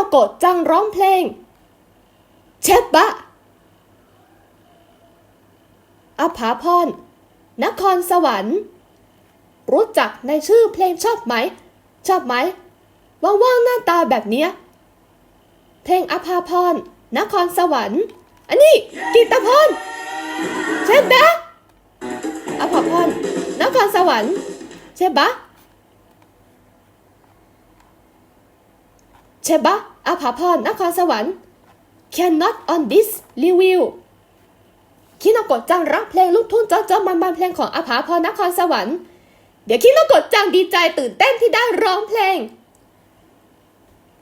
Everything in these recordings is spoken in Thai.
โนโกะจังร้องเพลง เชฟบะอภาพร นครสวรรค์ รู้จักในชื่อเพลงชอบไหม ชอบไหม ว่างๆหน้าตาแบบเนี้ย เพลงอภาพร นครสวรรค์ อันนี้กีตาพรเชฟบะอภาพร นครสวรรค์ เชฟบะเชบะ อาภาพรนครสวรรค์ cannot on this review คิโนโกะจังรักเพลงลูกทุ่งเจ้าๆมันๆเพลงของอาภาพรนครสวรรค์ เดี๋ยวคิโนโกะจังดีใจตื่นเต้นที่ได้ร้องเพลง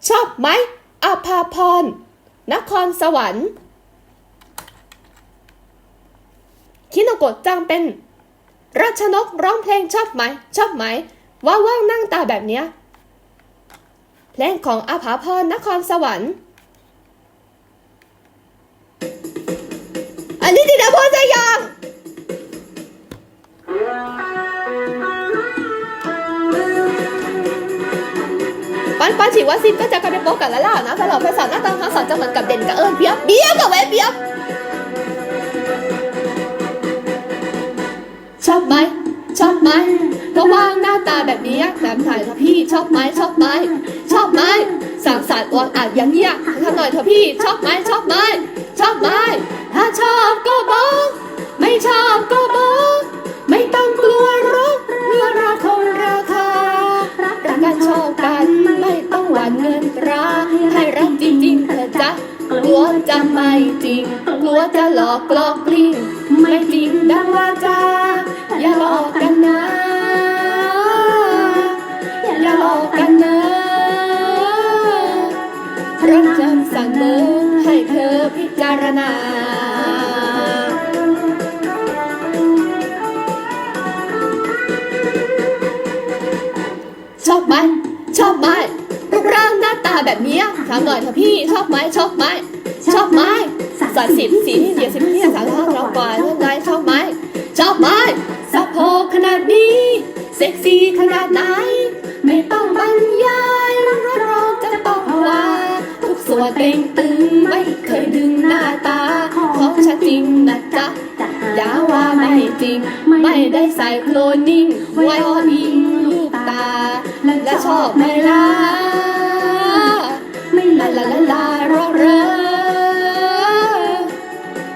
ชอบไหมอาภาพรนครสวรรค์ คิโนโกะจังเป็น ราชนกร้องเพลงชอบไหม ชอบไหม ว่าว่างนั่งตาแบบเนี้ย เพลงของอาภาพรนครสวรรค์อันนี้ติดาพรจยังปันปันฉีวัซินก็จะกลายเป็นโป๊กกันแล้วล่ะนะตลอดไปสอนหน้าตาทั้งสอนจะเหมือนกับเด่นกับเอิญเบียบเบียบกับเวเบียบชอบไหมชอบไหม ก็ว่างหน้าตาแบบนี้แบบถ่ายเถอะพี่ชอบไหมชอบไหมชอบไหมสั่งสารอวดอาจอย่างเงี้ยทำหน่อยเถอะพี่ชอบไหมชอบไหมชอบไหมถ้าชอบก็บอก ไม่ชอบก็บอก ไม่ต้องกลัวหรอกเมื่อราคงราคารักกันชอบกันไม่ต้องหวั่นเงินตราให้รักจริงๆเถอะจ๊ะกลัวจะไม่จริง กลัวจะหลอกกลอกกลิ้งไม่จริงดังว่าจาอย่าหลอกกันนะ จาชอบไหมชอบไหมรูปร่างหน้าตาแบบนี้ถามหน่อยเถอะพี่ชอบไหมชอบไหมชอบไหมสามสิบสี่ที่เดียวสิบที่สามห้าเราก่อนเท่าไหรชอบไหมชอบไหมสะโพกขนาดนี้ เซ็กซี่ขนาดไหน ไม่ต้อง เต่งตึงไม่เคยดึงหน้าตา ของฉันจริงนะจ๊ะอย่าว่าไม่จริง ไม่ได้ใส่โคลนนิ่ง ไว้อออิงลูกตา และชอบไหมล่ะไม่ลาลาลาลารอเรอ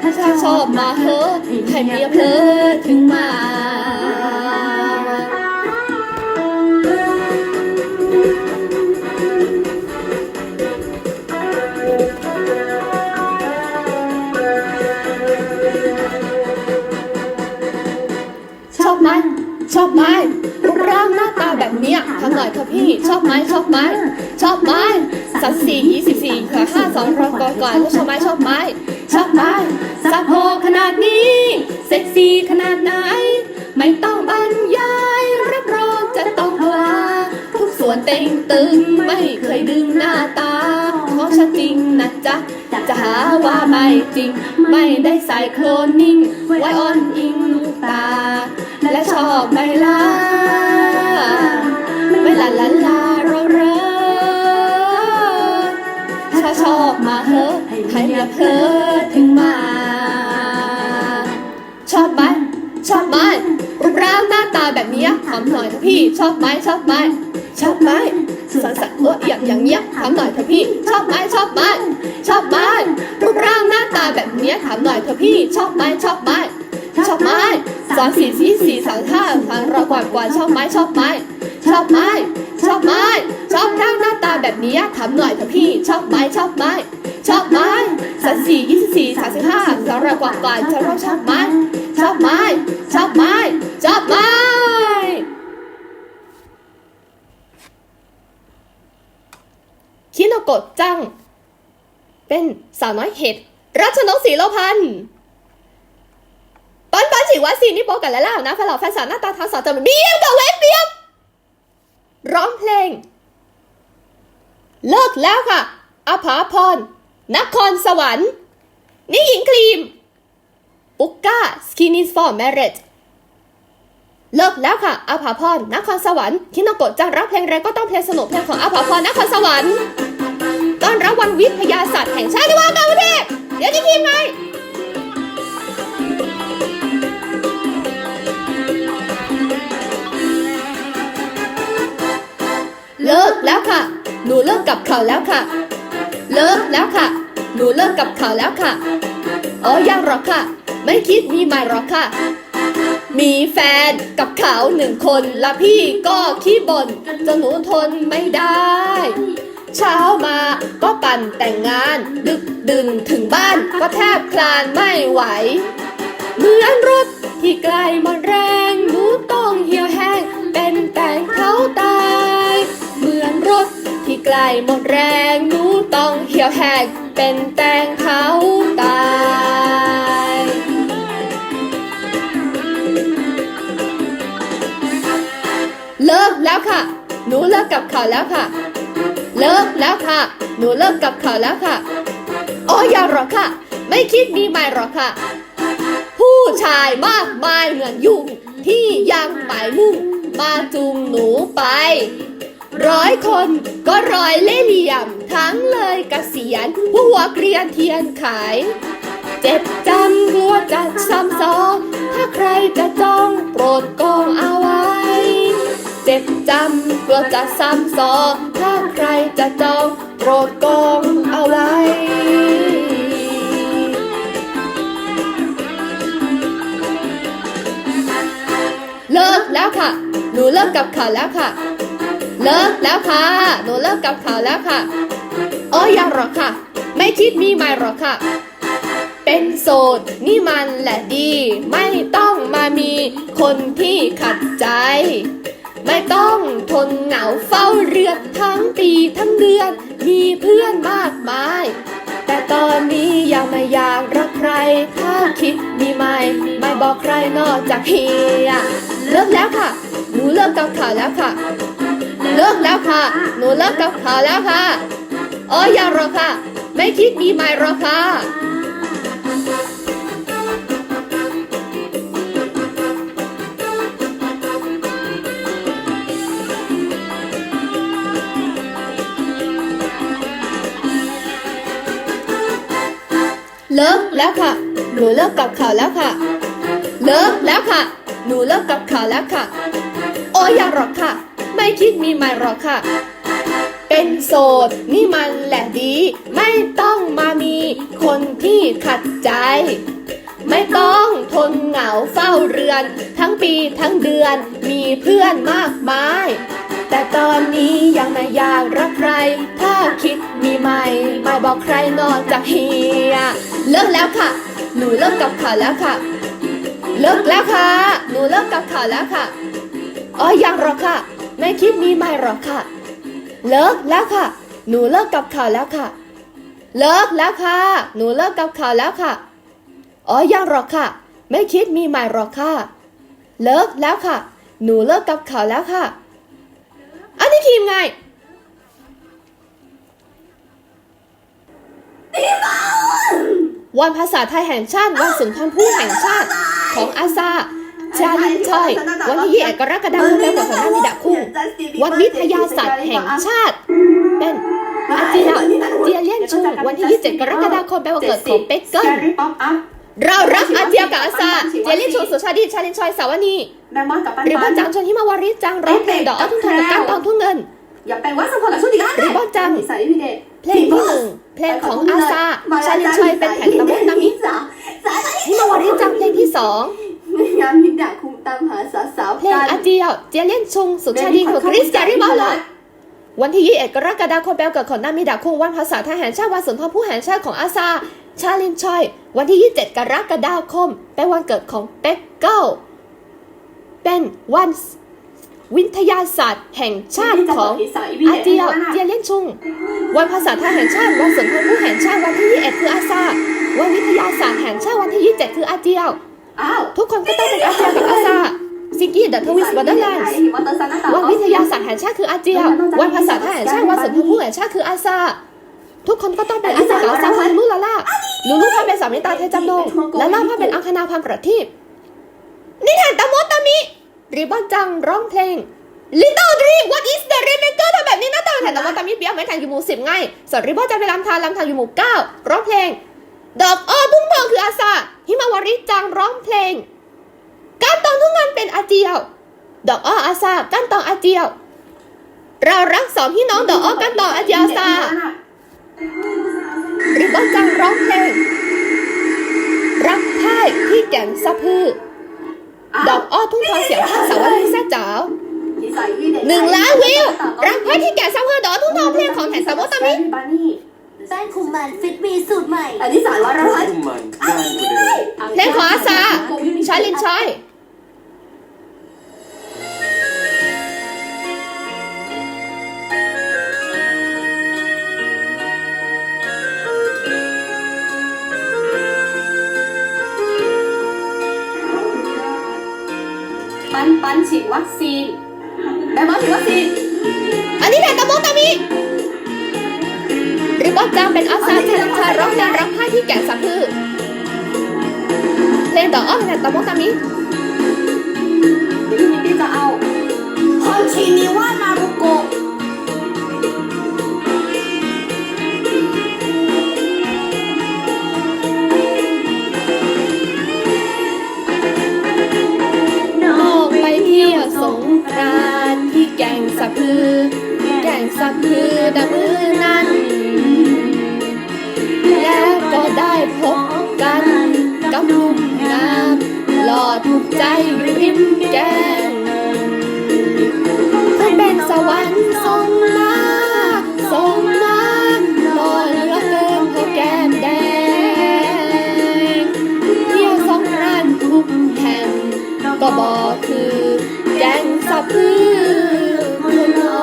ถ้าชอบมาเถอะให้เมียเพลอถึงมา ทำหน่อยเถอะพี่ ชอบไหมชอบไหมชอบไหมสัดสี่ยี่สิบสี่ค่ะห้าสองรอกก่อนแล้วชอบไหมชอบไหมชอบไหมสะโพกขนาดนี้เซ็กซี่ขนาดไหน ไม่ต้องบรรยายรับรองจะต้องว่าทุกส่วนเต่งตึงไม่เคยดึงหน้าตาของฉันจริงนะจ๊ะจะหาว่าไม่จริง ไม่ได้ใส่โคลนนิ่ง ไว้ออนอิงลูกตา และชอบไหมล่ะ ไม่ลาลาลารอเรอถ้าชอบมาเถอะให้อย่าเพอถึงมา ชอบไหมชอบไหมรูปร่างหน้าตาแบบเนี้ยถามหน่อยเถอะพี่ ชอบไหมชอบไหมชอบไหมสันสันเอออย่างอย่างเงี้ยถามหน่อยเถอะพี่ ชอบไหมชอบไหมชอบไหมรูปร่างหน้าตาแบบเนี้ยถามหน่อยเถอะพี่ ชอบไหมชอบไหมชอบไหมสามสี่สี่สี่สามห้าสามเราก่อนก่อนชอบไหมชอบไหม ชอบไหมชอบไหมชอบร่าหน้าตาแบบนี้ถามหน่อยเถอะพี่ ชอบไหมชอบไหมชอบไหมสามสี่ยี่สิบสี่สามสิบห้าสามเราก่อนก่อนชอบชอบไหมชอบไหมชอบไหมชอบไหมคิโนโกะจัง เป็นสาวน้อยเห็ดรัชนกศรีโลพันธ์ปันปันฉีวัดซีนี่โปกันแล้วล่ะนะแฟนเหล่าแฟนสาวหน้าตาทั้งสองจะเบี้ยวกับเวฟเบี้ยว ร้องเพลง เลิกแล้วค่ะอภาพรนครสวรรค์นี่หญิงครีม ปุกก้าสกิน i สฟอร์แมร g e เลิกแล้วค่ะอาภาพรนครสวรรค์คิโนโกะจะรับเพลงแรก็ต้องเพลงสนุกเพลงของอาภาพรนครสวรรค์ต้อนรับวันวิทยาศาสตร์แห่งชาติที่ว่าการประเทศเดี๋ยวจะทีมไง เลิกแล้วค่ะ หนูเลิกกับเขาแล้วค่ะ เลิกแล้วค่ะ หนูเลิกกับเขาแล้วค่ะ อ๋อยังหรอกค่ะ ไม่คิดมีใหม่หรอกค่ะ มีแฟนกับเขาหนึ่งคนและพี่ก็ขี้บ่นจนหนูทนไม่ได้ เช้ามาก็ปั่นแต่งงาน ดึกดื่นถึงบ้านก็แทบคลานไม่ไหว เหมือนรถที่ไกลหมดแรงหนูต้องเหี่ยวแห้ง ไกลหมดแรงหนูต้องเหี่ยวแห้งเป็นแตงเขาตายเลิกแล้วค่ะ หนูเลิกกับเขาแล้วค่ะ เลิกแล้วค่ะ หนูเลิกกับเขาแล้วค่ะอ๋ออย่าหรอกค่ะ ไม่คิดมีใหม่หรอกค่ะ ผู้ชายมากมายเหมือนยุงที่ยังหมายมุ่งมาจูงหนูไป ร้อยคนก็ร้อยเล่เหลี่ยม ทั้งเลยกเกษียณผู้หัวเกรียนเทียนขาย เจ็บจำกลัวจะซ้ำซ้อนถ้าใครจะจ้องโปรดกองเอาไว้ เจ็บจำกลัวจะซ้ำซ้อนถ้าใครจะจ้องโปรดกองเอาไว้เลิกแล้วค่ะ หนูเลิกกับเขาแล้วค่ะ เลิกแล้วค่ะ หนูเลิกกับเขาแล้วค่ะอ๋อยังหรอกค่ะ ไม่คิดมีใหม่หรอกค่ะ เป็นโสดนี่มันแหละดี ไม่ต้องมามีคนที่ขัดใจ ไม่ต้องทนเหงาเฝ้าเรือนทั้งปีทั้งเดือน มีเพื่อนมากมาย แต่ตอนนี้ยังไม่อยากรักใคร ถ้าคิดมีไหม่ ไม่บอกใครนอกจากเฮียเลิกแล้วค่ะ หนูเลิกกับเขาแล้วค่ะ เลิกแล้วค่ะ หนูเลิกกับเขาแล้วค่ะอ๋ออย่าหรอกค่ะ ไม่คิดมีไหมหรอกค่ะเลิกแล้วค่ะ หนูเลิกกับเขาแล้วค่ะ เลิกแล้วค่ะ หนูเลิกกับเขาแล้วค่ะ โอ้อย่าหรอกค่ะ ไม่คิดมีใหม่หรอกค่ะ เป็นโสดนี่มันแหละดี ไม่ต้องมามีคนที่ขัดใจ ไม่ต้องทนเหงาเฝ้าเรือน ทั้งปีทั้งเดือนมีเพื่อนมากมาย แต่ตอนนี้ยังไม่อยากรักใคร ถ้าคิดมีไหมไม่บอกใครนอกจากเฮียเลิกแล้วค่ะ หนูเลิกกับเขาแล้วค่ะเลิกแล้วค่ะ หนูเลิกกับเขาแล้วค่ะ อ๋อ ยังหรอค่ะ ไม่คิดมีไหมหรอกค่ะ เลิกแล้วค่ะ หนูเลิกกับเขาแล้วค่ะ เลิกแล้วค่ะ หนูเลิกกับเขาแล้วค่ะ อ๋อยังหรอกค่ะ ไม่คิดมีใหม่หรอกค่ะ เลิกแล้วค่ะ หนูเลิกกับเขาแล้วค่ะ อันนี้ทีมไงวันภาษาไทยแห่งชาติวันสุนทรภู่แห่งชาติของอาซา ชาลินชอยวันที่ยี่กรกฎาคมแล้วกับคณะมิดาคุงวันวิทยาศาสตร์แห่งชาติ เป็นอาเจียเจียเลียนชุงวันที่27กรกฎาคมเป็นวันเกิดของเป็กเกิลเรารักอาเจียกับอาซาเจียเลียนชุงสุชาดีชาลินชอยสาวนีแม่มอนกับปันหรือปับ้านนจังชนที่มาวาริสจังร้องเพลงดอกอ้อทุ่งทองกับการตองทุ่งเงินอย่าแปลว่าสมพรกับชุดอีกแล้วหรือบ้านจังใส่พี่เดชเพลงที่หนึ่งเพลงของอาซาชาลินชอยเป็นแผ่นตะมุตะมิสาวสาวที่มาวาริสจังเพลงที่สอง งานมิดาคุมตามหาสาวสาวเพลงอาเจียวเจียเลียนชุงสุชาดีของคริสแกรี่บอลเลยวันที่ 21 กรกฎาคมเป็นวันเกิดของนามิดาคุงวันภาษาไทยแห่งชาติวันสุนทรภู่แห่งชาติของอาซา ชาลินชอย วันที่ 27 กรกฎาคมเป็นวันเกิดของเป็กเกิลเป็นวันวิทยาศาสตร์แห่งชาติของอาเจียวเจียเลียนชุง วันภาษาไทยแห่งชาติวันสุนทรภู่แห่งชาติวันที่ 21 คืออาซาวันวิทยาศาสตร์แห่งชาติวันที่ 27 คืออาเจียวอ้าว ทุกคนก็ต้องเป็นอาเจียวกับอาซาซิกกี้เดอะทวิสบัตเตอร์แลนด์วันวิทยาศาสตร์แห่งชาติคืออาเจียววันภาษาไทยแห่งชาติวันสุนทรภู่แห่งชาติคืออาซาทุกคนก็ต้องเป็นอาซากับอาซาคือลูลาล่าลูลูพาเป็นสามีตาเทจำนงและล่าพาเป็นอังคณาพันประทีปนิทานตะมดตะมิริบบอนจังร้องเพลง Little Dream What is the Rainmaker ทำแบบนี้นะตาแทนตะมดตะามิเปียกไม้แข่งอยู่หมู่สิบไงส่วนริโบจะไปลำทานลำทานอยู่หมู่เก้าร้องเพลงดอกอ้อทุ่งทองคืออาซา ฮิมาวาริจังร้องเพลง การตองทุ่งงานเป็นอาเจียว ดอกอ้ออาซาการตองอาเจียว เรารักสองพี่น้องดอกอ้อการตองอาเจียวอาซาริโบจังร้องเพลง รักพ่ายที่แก่นสะพือ ดอกอ้อทุ่งทองเสียงข้างสาวรีแซ่จ๋าวหนึ่งล้านวิว รักพ่ายที่แก่นสะพือดอกอ้อทุ่งทองเพลงของแทนสามโมตามิบานี่แป้งคุมมันฟิตมีสูตรใหม่ อันที่สามร้อยละพันคุมมัน เพลงขออาซาชอยลินชอย บอกคือแกงสะพือคุณน้อ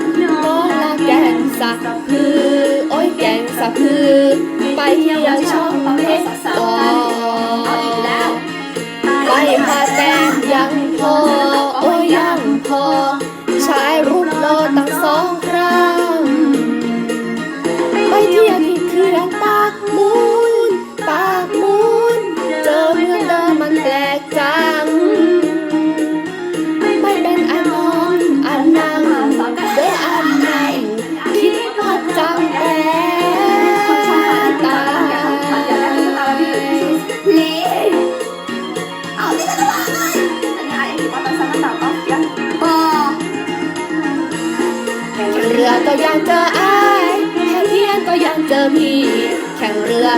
งน้องละแกงสะพือโอ้ยแกงสะพือไปเที่ยวช่องเพชรต่อไปพาแกงยังพอ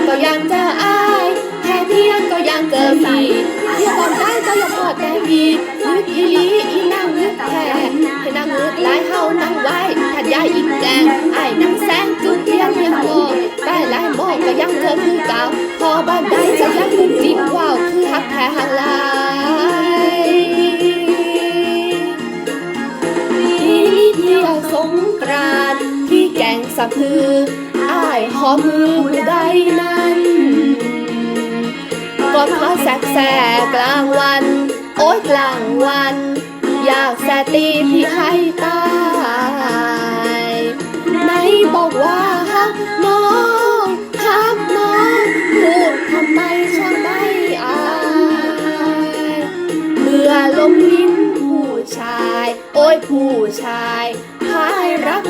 ก็ยังเจออายแค่เทียนก็ยังเจอพี่เที่ยวตอนได้ก็ยังพอแต่พีนึกอีลีอีนั่งนึกแค่ให้นั่งนึกหลายเฮานั่งไว้ถ้ายายอีกแกงไอ้ายนั่งแซงจุดเทียนยังมองใต้หลายหมอก็ยังเจอคือเก่าพอบ้านใดจะยังคือจิบว้าวคือฮักแท้หังหลายที่เที่ยวสงกรานต์ แกงสะพืออ้ายหอมมือผู้ใดนั้นกอดเขาแสกแสกกลางวัน โอ๊ยกลางวัน อยากแสตีพี่ให้ตายไหนบอกว่าฮักน้องฮักน้องพูดทำไมช่างไม่อายเมื่อลมลิ้นผู้ชาย โอ้ยผู้ชายพายรัก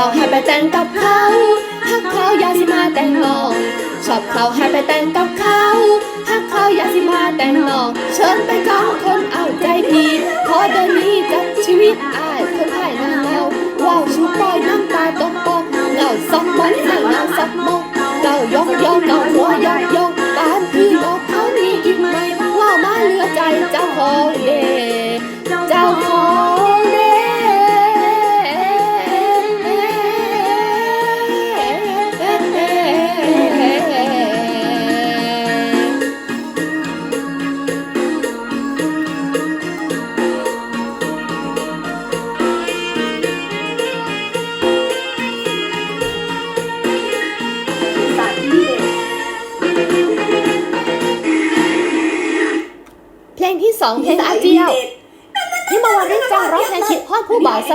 เขาให้ไปแต่งกับเขาฮักเขาอยากสิมาแต่งน้อง ชอบเขาให้ไปแต่งกับเขาฮักเขาอยากสิมาแต่งน้อง เชิญไปกองคนเอาใจดีขอเดินนี้กับชีวิตอายคนไทยหน้าเงาว้าวชูปอยน้ำตาตกปอกเงาซอกมอนใส่เงาซักมกเก่ายกยกเก่าหัวยกยกบ้านคือนอกเขามีอีกไหมว่ามาเหลือใจเจ้าของเดเจ้า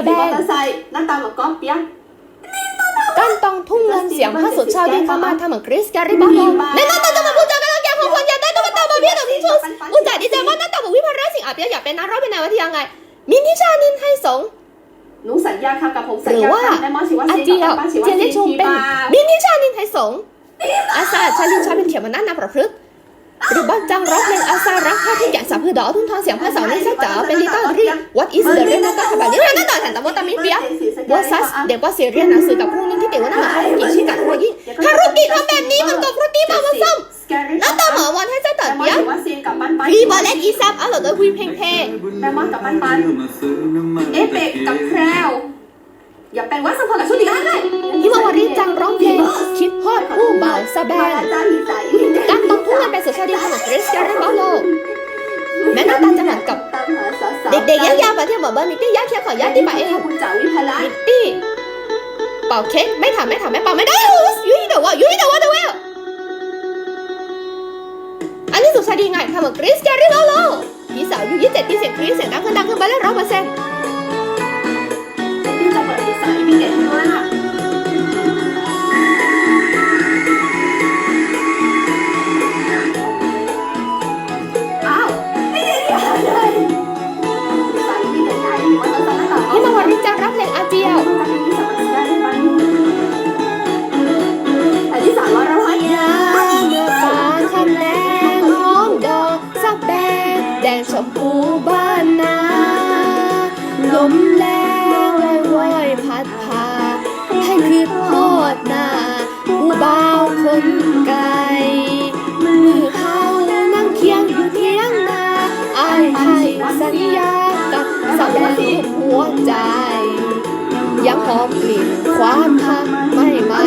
แทนคิดพ่อผู้บ่าวสะแบมองเตอร์ไซค์หน้าตาแบบก๊อฟเปียกกันต้องทุ่งเงินเสียงพระสุดชาวดินเข้ามาทำเหมือนกริสการิบาโลในนั้นต้องมาพูดจากันแล้วแกของคนอยากได้ต้องมาตามมาเพียงแต่ที่ชุดอุจจาดีใจมากนั่นแต่บอกวิพาราสิ่งอาเปียอยากเป็นนักร้องเป็นนายว่าที่ยังไง มินิชานินไทยสงฆ์หนูสัญญาค่ะกับผมสัหญรือญาว่าค่ะแม่มอชิวาอาซีเจียวกับป้าชิวาเจียนซีได้ชมที่เป็นบ้ามินิชานินไทยสงฆ์อาซาชาลินชาเป็นเขียวมันนั่นนาประพฤกษ์ห รือบ้านจังร้องเพลงอาซารักท่าที่แกะสับพือดอกทุ่งทองเสียงภาษาในสัจจ๋าเป็นลิต้าเรีย What is the เรื่องนั้นก็แบบนี้นั่นต่อแทนแต่ว่าตามิเปียบอสัสเด็กว่าเสียเรียนหนังสือกับพรุ่งนี้ที่เด็กว่านั่งฮารุกิชิกะโรยิ่งฮารุกิทำแบบนี้มันก็พรุตีมามาซ้ำแล้วต่อหมอวันให้เจ้าตัดแม่มอเปียชิวาซีกับปันปันรีบอลและอีซับเอาหลอดวีเพลงเทแม่มอสกับปันปันเอฟเฟกต์กับแพรวอย่าแปลงว่าสัมพันธ์กับชุดอีกแล้วเลย ฮิมาวารีจังร้องเพลงคิดฮอดผู้บ่าวสะแบงจ้าอีใสการต้องทุ่งเงินสุดชาดีขนมเกรสการ์เรบาโลแม่น้าตาจะเหมือนกับเด็กๆยักษ์ยาไปเที่ยวเหมอเบอร์มิตี้ยักษ์เคียขอยักษ์ที่ไปเองคุณจ๋าวิภาลัมิตตี้เป่าเค้กไม่ถามไม่ถามไม่เป่าไม่ได้ยูนี่เดี๋ยวว่ายูนี่เดี๋ยวว่าเดี๋ยวว่าอันนี้สุดชาดีไงทำเหมือนเกรสการ์เรบาโลพี่สาวอยู่ยี่สิบเจ็ดพี่เสียงครีเสียงดังขึ้นดังขึ้นไปแล้วร้องมาเซ็นพี่ ชมพูบ้านนาลมแรงลอยว่อยพัดพา ให้คือทอดนาผู้บ่าวคนไกลมือเขานั่งเคียงอยู่เทียงนาอายให้สัญญากับสาวแดงหัวใจ ยังหอมกลิ่นความทักไม่ไม่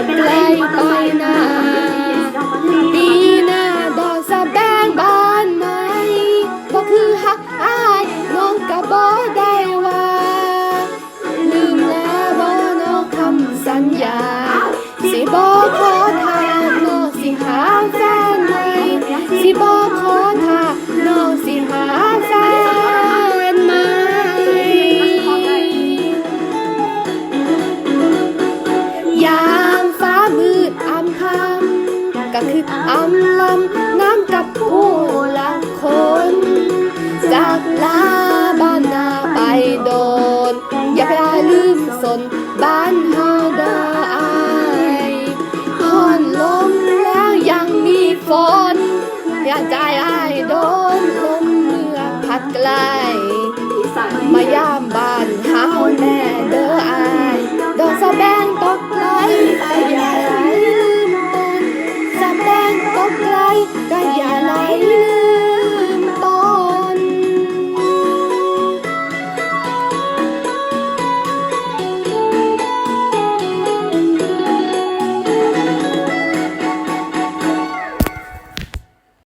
ตกไก นบ้านเฮาเดออายห่อนลมแล้วยังมีฝนอย่าใจอายโดนลมเมื่อพัดไกล